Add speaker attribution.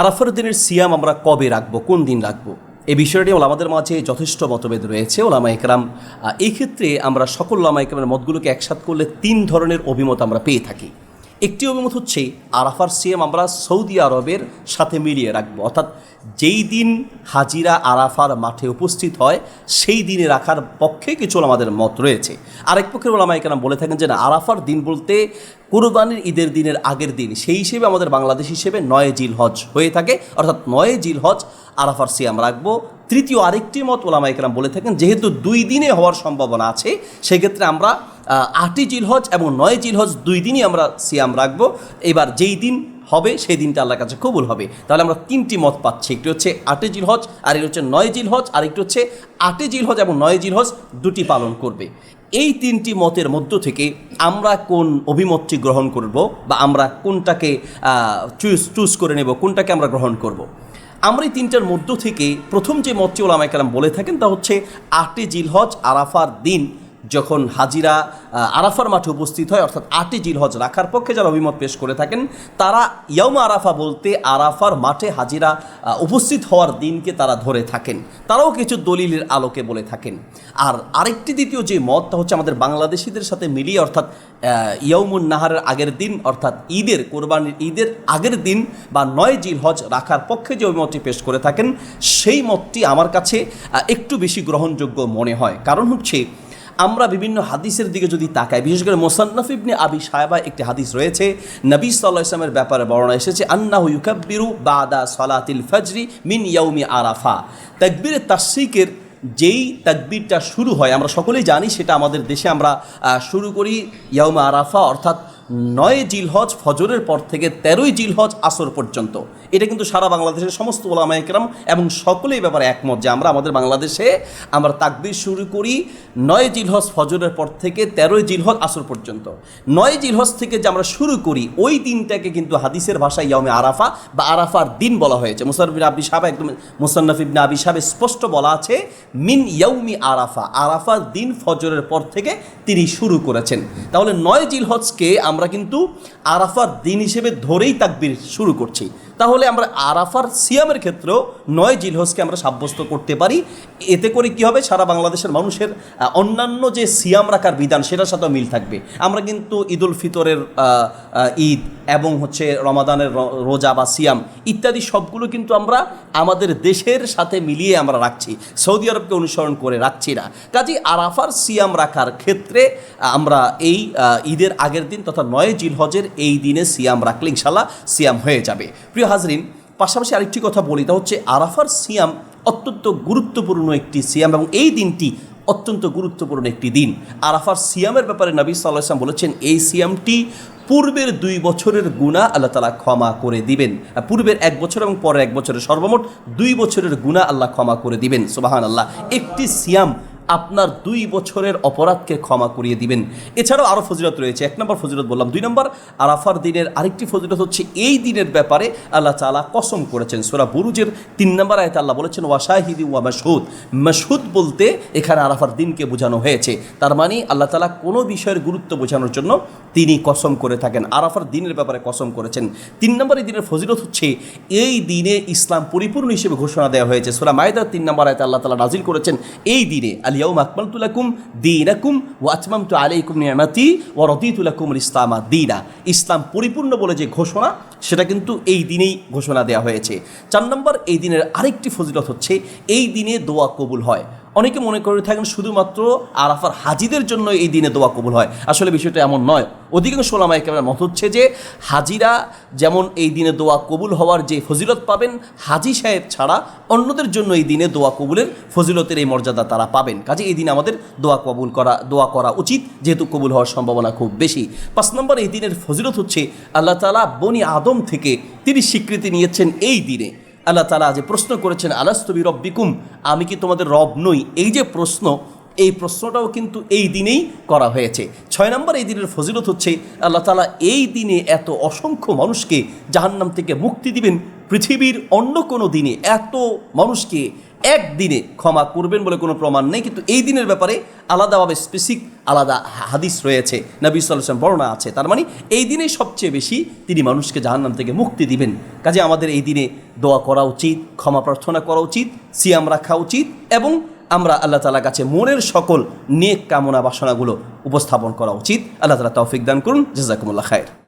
Speaker 1: আরাফার দিনের সিয়াম আমরা কবে রাখব? কোন দিন রাখব? এই বিষয়টি ওলামাদের মাঝে যথেষ্ট মতভেদ রয়েছে। ওলামা একরাম এই ক্ষেত্রে আমরা সকল ওলামা একরামের মতগুলোকে একসাথ করলে তিন ধরনের অভিমত আমরা পেয়ে থাকি। একটি অভিমত হচ্ছে, আরাফার সিএম আমরা সৌদি আরবের সাথে মিলিয়ে রাখব। অর্থাৎ যেই দিন হাজিরা আরাফার মাঠে উপস্থিত হয়, সেই দিনে রাখার পক্ষে কিছু আমাদের মত রয়েছে। আরেক পক্ষের ওলামা একরাম বলে থাকেন যে আরাফার দিন বলতে কোরবানির ঈদের দিনের আগের দিন, সেই হিসেবে আমাদের বাংলাদেশ হিসেবে নয় জিল হজ হয়ে থাকে। অর্থাৎ নয় জিল হজ আরাফার সিয়াম রাখব। তৃতীয় আরেকটি মত ওলামা একরাম বলে থাকেন, যেহেতু দুই দিনে হওয়ার সম্ভাবনা আছে, সেক্ষেত্রে আমরা আটই জিলহজ এবং নয় জিলহজ দুই দিনই আমরা সিয়াম রাখব। এবার যেই দিন হবে, সেই দিনটা আল্লাহর কাছে কবুল হবে। তাহলে আমরা তিনটি মত পাচ্ছি, একটি হচ্ছে আটে জিলহজ, আর একটি হচ্ছে নয় জিলহজ, আর একটি হচ্ছে আটে জিলহজ এবং নয় জিলহজ দুটি পালন করবে। এই তিনটি মতের মধ্য থেকে আমরা কোন অভিমতটি গ্রহণ করব, বা আমরা কোনটাকে চুজ চুজ করে নেব, কোনটাকে আমরা গ্রহণ করব? আমরা এই তিনটার মধ্য থেকে প্রথম যে মতটি ওলামায় কালাম বলে থাকেন তা হচ্ছে আটে জিলহজ আরাফার দিন। যখন হাজিরা আরাফার মাঠে উপস্থিত হয়, অর্থাৎ আটে জিলহজ রাখার পক্ষে যারা অভিমত পেশ করে থাকেন, তারা ইয়াউমা আরাফা বলতে আরাফার মাঠে হাজিরা উপস্থিত হওয়ার দিনকে তারা ধরে থাকেন। তারাও কিছু দলিলের আলোকে বলে থাকেন। আর আরেকটি দ্বিতীয় যে মত, তা হচ্ছে আমাদের বাংলাদেশিদের সাথে মিলিয়ে, অর্থাৎ ইয়াউমুন নাহারের আগের দিন, অর্থাৎ ঈদের, কোরবানির ঈদের আগের দিন বা নয় জিলহজ রাখার পক্ষে যে অভিমতটি পেশ করে থাকেন, সেই মতটি আমার কাছে একটু বেশি গ্রহণযোগ্য মনে হয়। কারণ হচ্ছে আমরা বিভিন্ন হাদিসের দিকে যদি তাকাই, বিশেষ করে মোসান্নফ ইবনে আবি সাহেবা একটি হাদিস রয়েছে, নবী সাল্লাহ ইসলামের ব্যাপারে বর্ণনা এসেছে, আন্নাহু ইউকাব্বিরু বাদা সলাতিল ফজরি মিন ইয়াউমি আরাফা। তাকবির তাসিকের যেই তাকবিরটা শুরু হয়, আমরা সকলেই জানি সেটা আমাদের দেশে আমরা শুরু করি ইয়াউমা আরাফা, অর্থাৎ নয় জিলহজ ফজরের পর থেকে তেরোই জিলহজ আসর পর্যন্ত। এটা কিন্তু সারা বাংলাদেশের সমস্ত ওলামা একরাম এবং সকলেই ব্যাপারে একমত যে আমরা আমাদের বাংলাদেশে আমরা তাকবির শুরু করি নয় জিলহজ ফজরের পর থেকে তেরোই জিলহজ আসর পর্যন্ত। নয় জিলহজ থেকে যে আমরা শুরু করি, ওই দিনটাকে কিন্তু হাদিসের ভাষায় ইয়ামে আরাফা বা আরাফার দিন বলা হয়েছে। মুসারবিন আবি সাহেব একদম মুসান্নফ আবি সাহেব স্পষ্ট বলা আছে, মিন ইয়াউমি আরাফা। আরাফার দিন ফজরের পর থেকে তিনি শুরু করেছেন। তাহলে নয় জিলহজকে আমরা কিন্তু আরাফার দিন হিসেবে ধরেই তাকবির শুরু করছি। তাহলে আমরা আরাফার সিয়ামের ক্ষেত্রেও নয় জিলহজকে আমরা সাব্যস্ত করতে পারি। এতে করে কি হবে? সারা বাংলাদেশের মানুষের অন্যান্য যে সিয়াম রাখার বিধান, সেটার সাথেও মিল থাকবে। আমরা কিন্তু ঈদুল ফিতরের ঈদ এবং হচ্ছে রমাদানের রোজা বা সিয়াম ইত্যাদি সবগুলো কিন্তু আমরা আমাদের দেশের সাথে মিলিয়ে আমরা রাখছি। সৌদি আরবকে অনুসরণ করে রাখছি না। কাজী আরাফার সিয়াম রাখার ক্ষেত্রে আমরা এই ঈদের আগের দিন তথা নয় জিলহজের এই দিনে সিয়াম রাখলে ইনশাল্লাহ সিয়াম হয়ে যাবে। প্রিয় হাজরিন, পাশাপাশি আরেকটি কথা বলি, তা হচ্ছে আরাফার সিয়াম অত্যন্ত গুরুত্বপূর্ণ একটি সিয়াম এবং এই দিনটি অত্যন্ত গুরুত্বপূর্ণ একটি দিন। আরাফার সিয়ামের ব্যাপারে নবী সাল্লাহ ইসলাম বলেছেন, এই সিয়ামটি পূর্বের দুই বছরের গুণা আল্লাহ তালা ক্ষমা করে দিবেন। পূর্বের এক বছর এবং পরের এক বছরের সর্বমোট দুই বছরের গুণা আল্লাহ ক্ষমা করে দিবেন সুবাহান আল্লাহ একটি সিয়াম আপনার দুই বছরের অপরাধকে ক্ষমা করিয়ে দিবেন। এছাড়াও আরও ফজিলত রয়েছে। এক নম্বর ফজিলত বললাম, দুই নম্বর, আরাফার দিনের আরেকটি ফজিলত হচ্ছে এই দিনের ব্যাপারে আল্লাহ তালা কসম করেছেন। সোরা বুরুজের তিন নম্বর আয়তে আল্লাহ বলেছেন ওয়াশাহিদি ওয়া মাসহুদ মাসহুদ বলতে এখানে আরাফার দিনকে বোঝানো হয়েছে। তার মানে আল্লাহ তালা কোনো বিষয়ের গুরুত্ব বোঝানোর জন্য তিনি কসম করে থাকেন। আরাফার দিনের ব্যাপারে কসম করেছেন। তিন নম্বর এই দিনের ফজিলত হচ্ছে এই দিনে ইসলাম পরিপূর্ণ হিসেবে ঘোষণা দেওয়া হয়েছে। সোরা মায়দার তিন নম্বর আয়তে আল্লাহ তালা নাজিল করেছেন, এই দিনে আলিয়াউম আকমালতুলাকুম দিনাকুম ও আতমামতু আলাইকুম নিয়ামাতি ও রদিতুলাকুম ইসলামা দিনা ইসলাম পরিপূর্ণ বলে যে ঘোষণা, সেটা কিন্তু এই দিনেই ঘোষণা দেওয়া হয়েছে। চার নম্বর, এই দিনের আরেকটি ফজিলত হচ্ছে, এই দিনে দোয়া কবুল হয়। অনেকে মনে করে থাকেন শুধুমাত্র আরাফার হাজিদের জন্য এই দিনে দোয়া কবুল হয়। আসলে বিষয়টা এমন নয়। অধিকাংশ ওলামায় কেমন মত হচ্ছে যে, হাজিরা যেমন এই দিনে দোয়া কবুল হওয়ার যে ফজিলত পাবেন, হাজি সাহেব ছাড়া অন্যদের জন্য এই দিনে দোয়া কবুলের ফজিলতের এই মর্যাদা তারা পাবেন। কাজে এই দিনে আমাদের দোয়া কবুল করা, দোয়া করা উচিত, যেহেতু কবুল হওয়ার সম্ভাবনা খুব বেশি। পাঁচ নম্বর, এই দিনের ফজিলত হচ্ছে, আল্লাহ তালা বনি আদম থেকে তিনি স্বীকৃতি নিয়েছেন এই দিনে। আল্লাহ তালা যে প্রশ্ন করেছেন আলাস্তবি রব্বিকুম আমি কি তোমাদের রব নই? এই যে প্রশ্ন, এই প্রশ্নটাও কিন্তু এই দিনেই করা হয়েছে। ছয় নম্বর, এই দিনের ফজিলত হচ্ছে, আল্লাহ তালা এই দিনে এত অসংখ্য মানুষকে জাহান্নাম থেকে মুক্তি দিবেন। পৃথিবীর অন্য কোনো দিনে এত মানুষকে একদিনে ক্ষমা করবেন বলে কোনো প্রমাণ নেই, কিন্তু এই দিনের ব্যাপারে আলাদাভাবে স্পেসিফিক আলাদা হাদিস রয়েছে। নবী সাল্লাম বর্ণনা আছে, তার মানে এই দিনে সবচেয়ে বেশি তিনি মানুষকে জাহান্নাম থেকে মুক্তি দিবেন। কাজে আমাদের এই দিনে দোয়া করা উচিত, ক্ষমা প্রার্থনা করা উচিত, সিয়াম রাখা উচিত এবং আমরা আল্লাহ তালার কাছে মনের সকল নেক কামনা বাসনাগুলো উপস্থাপন করা উচিত। আল্লাহ তালা তৌফিক দান করুন, জাজাকুমুল্লাহ খায়ের।